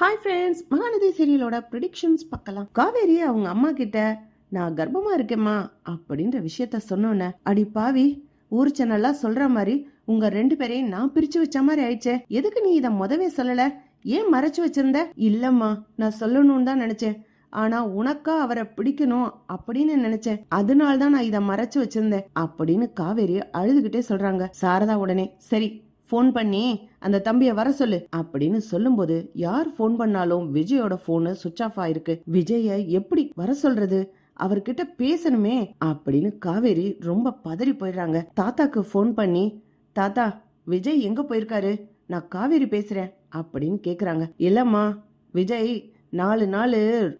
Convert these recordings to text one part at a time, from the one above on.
Hi friends Mahanadi சீரியலோட predictions பார்க்கலாம். காவேரி அவங்க அம்மா கிட்ட நான் கர்ப்பமா இருக்கேம்மா அப்படின்ற விஷயத்த சொன்னோன்னே அடி பாவி ஊர் சேனல்லா சொல்ற மாதிரி உங்க ரெண்டு பேரையும் நான் பிரிச்சு வச்ச மாதிரி ஆயிடுச்சே. எதுக்கு நீ இதை முதவே சொல்லல? ஏன் மறைச்சு வச்சிருந்த? இல்லம்மா நான் சொல்லணும்னு தான் நினைச்சேன். ஆனா உனக்கா அவரை பிடிக்கணும் அப்படின்னு நினைச்சேன். அதனால தான் நான் இதை மறைச்சு வச்சிருந்தேன் அப்படின்னு காவேரி அழுதுகிட்டே சொல்றாங்க. சாரதா உடனே சரி ஃபோன் பண்ணி அந்த தம்பியை வர சொல்லு அப்படின்னு சொல்லும்போது யார் ஃபோன் பண்ணாலும் விஜயோட ஃபோனு சுவிச் ஆஃப் ஆயிருக்கு. விஜய எப்படி வர சொல்றது? அவர்கிட்ட பேசணுமே அப்படின்னு காவேரி ரொம்ப பதறி போயிடுறாங்க. தாத்தாக்கு ஃபோன் பண்ணி தாத்தா விஜய் எங்க போயிருக்காரு? நான் காவேரி பேசுறேன் அப்படின்னு கேக்குறாங்க. இல்லம்மா விஜய் நாலு நாள்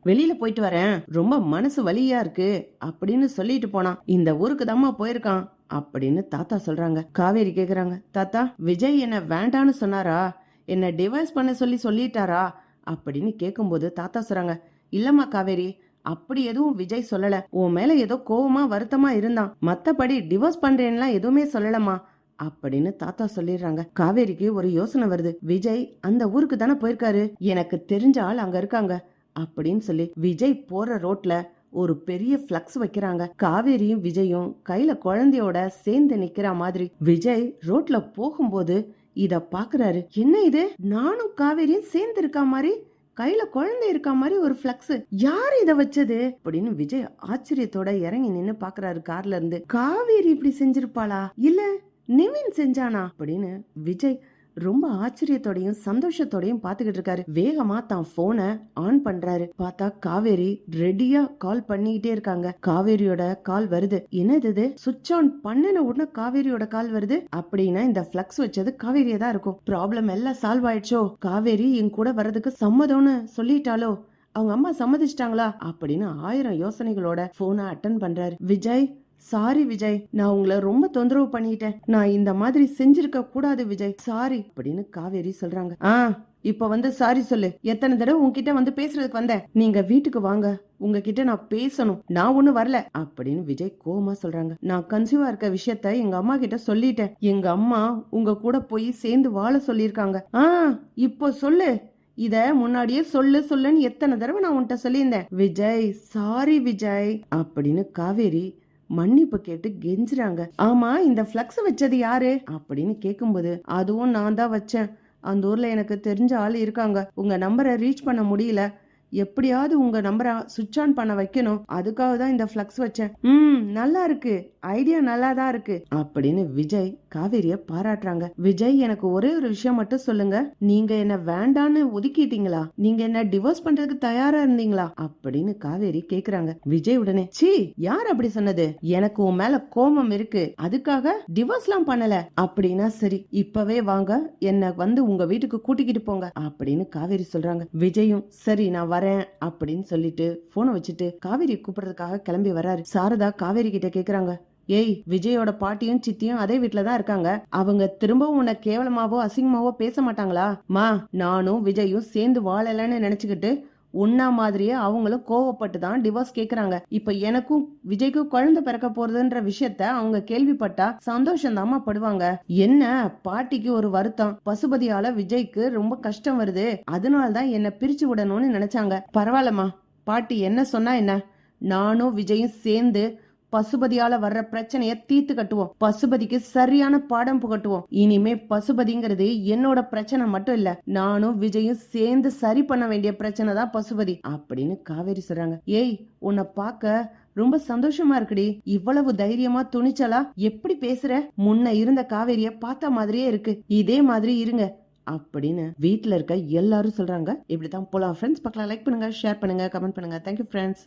வெளியில போயிட்டு வரேன். ரொம்ப மனசு வலியா இருக்கு. அப்படின்னு சொல்லிட்டு போனான். இந்த ஊருக்கு தாம்மா போயிருக்கான். அப்படின்னு தாத்தா சொல்றாங்க. காவேரி கேக்குறாங்க. தாத்தா விஜய் என்ன வேண்டான்னு சொன்னாரா? என்ன டிவைஸ் பண்ண சொல்லி சொல்லிட்டாரா? அப்படின்னு கேட்கும்போது தாத்தா சொல்றாங்க. இல்லம்மா காவேரி அப்படி எதுவும் விஜய் சொல்லல. உன் மேல ஏதோ கோவமா வருத்தமா இருந்தான். மத்தபடி டிவோர்ஸ் பண்றேன்லாம் எதுவுமே சொல்லலம்மா. அப்படின்னு தாத்தா சொல்லிடுறாங்க. காவேரிக்கு ஒரு யோசனை வருது. விஜய் அந்த ஊருக்கு தானே போயிருக்காரு? எனக்கு தெரிஞ்ச ஆள் அங்க இருக்காங்க. அப்படின்னு சொல்லி விஜய் போற ரோட்ல ஒரு பெரிய ஃப்ளக்ஸ் வைக்கிறாங்க. காவேரியும் விஜயும் கையில குழந்தையோட சேர்ந்து நிக்கிற மாதிரி. விஜய் ரோட்ல போகும்போது இத பாக்குறாரு. என்ன இது? நானும் காவேரியும் சேர்ந்து இருக்க மாதிரி? கையில குழந்தை இருக்க மாதிரி ஒரு பிளக்ஸ் யார் இத வச்சது? அப்படின்னு விஜய் ஆச்சரியத்தோட இறங்கி நின்னு பாக்குறாரு கார்ல இருந்து. காவேரி இப்படி செஞ்சிருப்பாளா? இல்ல நிவின் செஞ்சானா அப்படின்னு விஜய் ரொம்ப ஆச்சரியத்தோடையும் சந்தோஷத்தோடையும் பாத்துக்கிட்டு இருக்காரு. வேகமா தான் போனை ஆன் பண்றாரு. பார்த்தா காவேரி ரெடியா கால் பண்ணிக்கிட்டே இருக்காங்க. காவேரியோட கால் வருது. என்னது இது? சுவிட்ச் ஆன் பண்ணின உடனே காவேரியோட கால் வருது? அப்படின்னா இந்த பிளக்ஸ் வச்சது காவேரியா தான் இருக்கும். ப்ராப்ளம் எல்லாம் சால்வ் ஆயிடுச்சோ? காவேரி என் கூட வர்றதுக்கு சம்மதம்னு சொல்லிட்டாலோ அவங்க அம்மா சம்மதிச்சிட்டாங்களா? அப்படின்னு ஆயிரம் யோசனைகளோட போனை அட்டன் பண்றாரு. விஜய் சாரி விஜய் நான் உங்களை ரொம்ப தொந்தரவு பண்ணிட்டேன். நான் இந்த மாதிரி செஞ்சிருக்க கூடாது விஜய் சாரி அப்படின்னு காவேரி சொல்றாங்க. ஆ இப்ப வந்து சாரி சொல்லு. எத்தனை தடவை உங்ககிட்ட வந்து பேசுறதுக்கு வந்தேன்? நீங்க வீட்டுக்கு வாங்க. உங்ககிட்ட நான் பேசணும். நான் ஒண்ணு வரல. அப்படின்னு விஜய் கோமா சொல்றாங்க. நான் கன்சியூவா இருக்க விஷயத்த எங்க அம்மா கிட்ட சொல்லிட்டேன். எங்க அம்மா உங்க கூட போய் சேர்ந்து வாழ சொல்லியிருக்காங்க. ஆ இப்போ சொல்லு. இத முன்னாடியே சொல்லு சொல்லுன்னு எத்தனை தடவை நான் உன்கிட்ட சொல்லியிருந்தேன். விஜய் சாரி விஜய் அப்படின்னு காவேரி மன்னிப்பு கேட்டு கெஞ்சுறாங்க. ஆமா இந்த ஃப்ளக்ஸ் வச்சது யாரு? அப்படின்னு கேக்கும்போது அதுவும் நான் தான் வச்சேன். அந்த ஊர்ல எனக்கு தெரிஞ்ச ஆள் இருக்காங்க. உங்க நம்பரை ரீச் பண்ண முடியல. எப்படியாவது உங்க நம்பரை சுவிட்ச் ஆன் பண்ண வைக்கணும். அதுக்காக தான் இந்த ஃப்ளக்ஸ் வச்சேன். ம் நல்லா இருக்கு. ஐடியா நல்லா தான் இருக்கு. அப்படின்னு விஜய் காவேரிய பாராட்டுறாங்க. விஜய் எனக்கு ஒரே ஒரு விஷயம் மட்டும் சொல்லுங்க. நீங்க என்ன வேண்டான்னு ஒதுக்கிட்டீங்களா? நீங்க என்ன டிவோர்ஸ் பண்றதுக்கு தயாரா இருந்தீங்களா? அப்படின்னு காவேரி கேக்குறாங்க. விஜய் உடனே சி யார் அப்படி சொன்னது? எனக்கு உன் மேல கோபம் இருக்கு. அதுக்காக டிவோர்ஸ்லாம் பண்ணல. அப்படின்னா சரி இப்பவே வாங்க. என்ன வந்து உங்க வீட்டுக்கு கூட்டிக்கிட்டு போங்க. அப்படின்னு காவேரி சொல்றாங்க. விஜயும் சரி நான் வரேன் அப்படின்னு சொல்லிட்டு போனை வச்சுட்டு காவேரி கூப்பிடுறதுக்காக கிளம்பி வராரு சாரதா காவேரி கிட்ட கேக்குறாங்க. ஏய் விஜயோட பாட்டியும் சித்தியும் அதே வீட்ல தான் இருக்காங்க. அவங்க திரும்பவும் உன்னை கேவலமாவோ அசிங்கமாவோ பேச மாட்டாங்களா? மா நானும் விஜயும் சேர்ந்து வாழலன்னு நினைச்சுக்கிட்டு உன்னா மாதிரியே அவங்களும் கோவப்பட்டு தான் டிவோர்ஸ் கேக்குறாங்க. இப்ப எனக்கும் விஜய்க்கும் குழந்தை பிறக்க போறதுன்ற விஷயத்த அவங்க கேள்விப்பட்டா சந்தோஷம் தாமா படுவாங்க. என்ன? பாட்டிக்கு ஒரு வருத்தம். பசுபதியால விஜய்க்கு ரொம்ப கஷ்டம் வருது. அதனால தான் என்ன பிரிச்சு விடணும்னு நினைச்சாங்க. பரவாயில்லம்மா. பாட்டி என்ன சொன்னா என்ன? நானும் விஜயும் சேர்ந்து பசுபதியால வர்ற பிரச்சனைய தீர்த்து கட்டுவோம். பசுபதிக்கு சரியான பாடம் புகட்டுவோம். இனிமே பசுபதிங்கிறது என்னோட பிரச்சனை மட்டும் இல்ல நானும் விஜயும் சேர்ந்து சரி பண்ண வேண்டிய பிரச்சனை தான் பசுபதி அப்படின்னு காவேரி சொல்றாங்க. ஏய் உன்னை பார்க்க ரொம்ப சந்தோஷமா இருக்குடி. இவ்வளவு தைரியமா துணிச்சலா எப்படி பேசுற? முன்ன இருந்த காவேரிய பார்த்த மாதிரியே இருக்கு. இதே மாதிரி இருங்க அப்படின்னு வீட்டில் இருக்க எல்லாரும் சொல்றாங்க. இப்படிதான் போலாம். ஃப்ரெண்ட்ஸ் பக்கம் லைக் பண்ணுங்க ஷேர் பண்ணுங்க கமெண்ட் பண்ணுங்க. Thank you friends